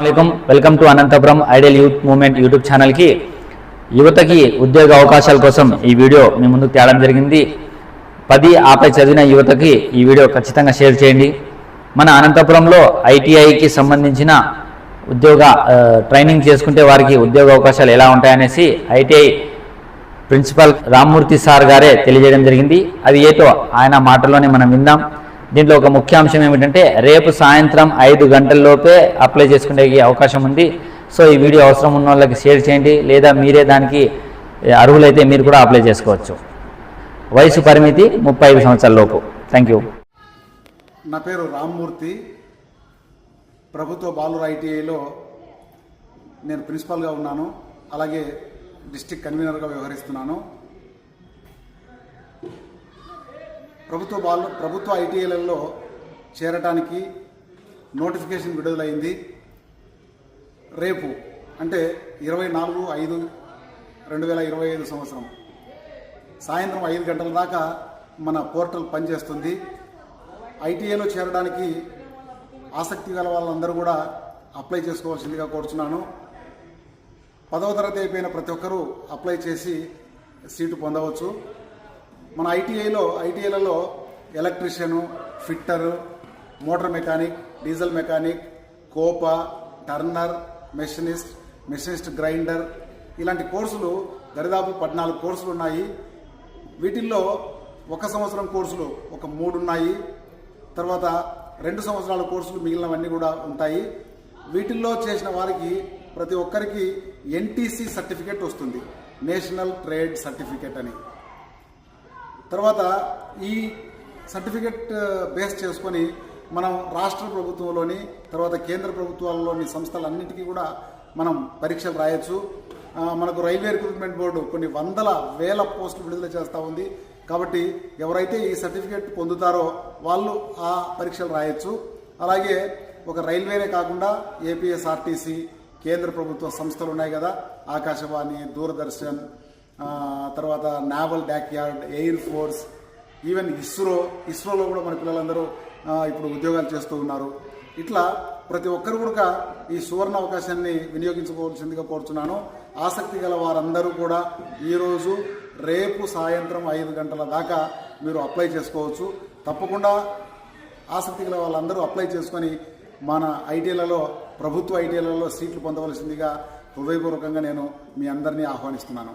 అస్సలాముఅలైకుం welcome to Anantapuram ideal youth movement YouTube ఛానల్కి. యువతకి ఉద్యోగ అవకాశాల కోసం ఈ వీడియో మీ ముందుకు తేవడం జరిగింది. పది ఆపై చదివిన యువతకి ఈ వీడియో ఖచ్చితంగా షేర్ చేయండి. మన అనంతపురంలో ఐటీఐకి సంబంధించిన ఉద్యోగ ట్రైనింగ్ చేసుకుంటే వారికి ఉద్యోగ అవకాశాలు ఎలా ఉంటాయనేసి ఐటీఐ ప్రిన్సిపల్ రామ్మూర్తి సార్ గారే తెలియజేయడం జరిగింది. అది ఏటో ఆయన మాటల్లోనే మనం విందాం. దీంట్లో ఒక ముఖ్యాంశం ఏమిటంటే రేపు సాయంత్రం ఐదు గంటల్లోపే అప్లై చేసుకునే అవకాశం ఉంది. సో ఈ వీడియో అవసరం ఉన్న వాళ్ళకి షేర్ చేయండి లేదా మీరే దానికి అర్హులైతే మీరు కూడా అప్లై చేసుకోవచ్చు. వయసు పరిమితి ముప్పై ఐదు సంవత్సరాల లోపు. థ్యాంక్ యూ నా పేరు రామ్మూర్తి. ప్రభుత్వ బాలుర ఐటీఐలో నేను ప్రిన్సిపాల్గా ఉన్నాను. అలాగే డిస్టిక్ కన్వీనర్గా వ్యవహరిస్తున్నాను. ప్రభుత్వ వాళ్ళు ప్రభుత్వ ఐటీఐలలో చేరటానికి నోటిఫికేషన్ విడుదలైంది. రేపు అంటే ఇరవై నాలుగు ఐదు రెండు వేల ఇరవై ఐదు సంవత్సరం. సాయంత్రం ఐదు గంటల దాకా మన పోర్టల్ పనిచేస్తుంది. ఐటీఐలో చేరడానికి ఆసక్తి గల వాళ్ళందరూ కూడా అప్లై చేసుకోవాల్సిందిగా కోరుచున్నాను. పదవ తరగతి అయిపోయిన ప్రతి ఒక్కరూ అప్లై చేసి సీటు పొందవచ్చు. మన ఐటీఐలో ఐటీఐలలో electrician fitter motor mechanic diesel mechanic COPA turner machinist machinist grinder ఇలాంటి కోర్సులు దరిదాపు పద్నాలుగు కోర్సులు ఉన్నాయి. వీటిల్లో ఒక సంవత్సరం కోర్సులు ఒక మూడు ఉన్నాయి. తర్వాత రెండు సంవత్సరాల కోర్సులు మిగిలినవన్నీ కూడా ఉంటాయి. వీటిల్లో చేసిన వారికి ప్రతి ఒక్కరికి ఎన్టీసీ సర్టిఫికేట్ వస్తుంది. నేషనల్ ట్రేడ్ సర్టిఫికేట్ అని. తర్వాత ఈ సర్టిఫికెట్ బేస్ చేసుకొని మనం రాష్ట్ర ప్రభుత్వంలోని తర్వాత కేంద్ర ప్రభుత్వాలలోని సంస్థలన్నిటికీ కూడా మనం పరీక్షలు రాయొచ్చు. మనకు రైల్వే రిక్రూట్మెంట్ బోర్డు కొన్ని వందల వేల పోస్టులు విడుదల చేస్తూ ఉంది. కాబట్టి ఎవరైతే ఈ సర్టిఫికేట్ పొందుతారో వాళ్ళు ఆ పరీక్షలు రాయొచ్చు. అలాగే ఒక రైల్వేనే కాకుండా ఏపీఎస్ఆర్టీసీ కేంద్ర ప్రభుత్వ సంస్థలు ఉన్నాయి కదా ఆకాశవాణి దూరదర్శన్ తర్వాత naval dock yard air force even ISRO ఇస్రోలో కూడా మన పిల్లలందరూ ఇప్పుడు ఉద్యోగాలు చేస్తూ ఉన్నారు. ఇట్లా ప్రతి ఒక్కరు కూడా ఈ సువర్ణ అవకాశాన్ని వినియోగించుకోవాల్సిందిగా కోరుతున్నాను ఆసక్తి గల వారందరూ కూడా ఈరోజు రేపు సాయంత్రం ఐదు గంటల దాకా మీరు అప్లై చేసుకోవచ్చు. తప్పకుండా ఆసక్తి గల వాళ్ళందరూ అప్లై చేసుకొని మన ఐటీలలో ప్రభుత్వ ఐటీలలో సీట్లు పొందవలసిందిగా హృదయపూర్వకంగా నేను మీ అందరినీ ఆహ్వానిస్తున్నాను.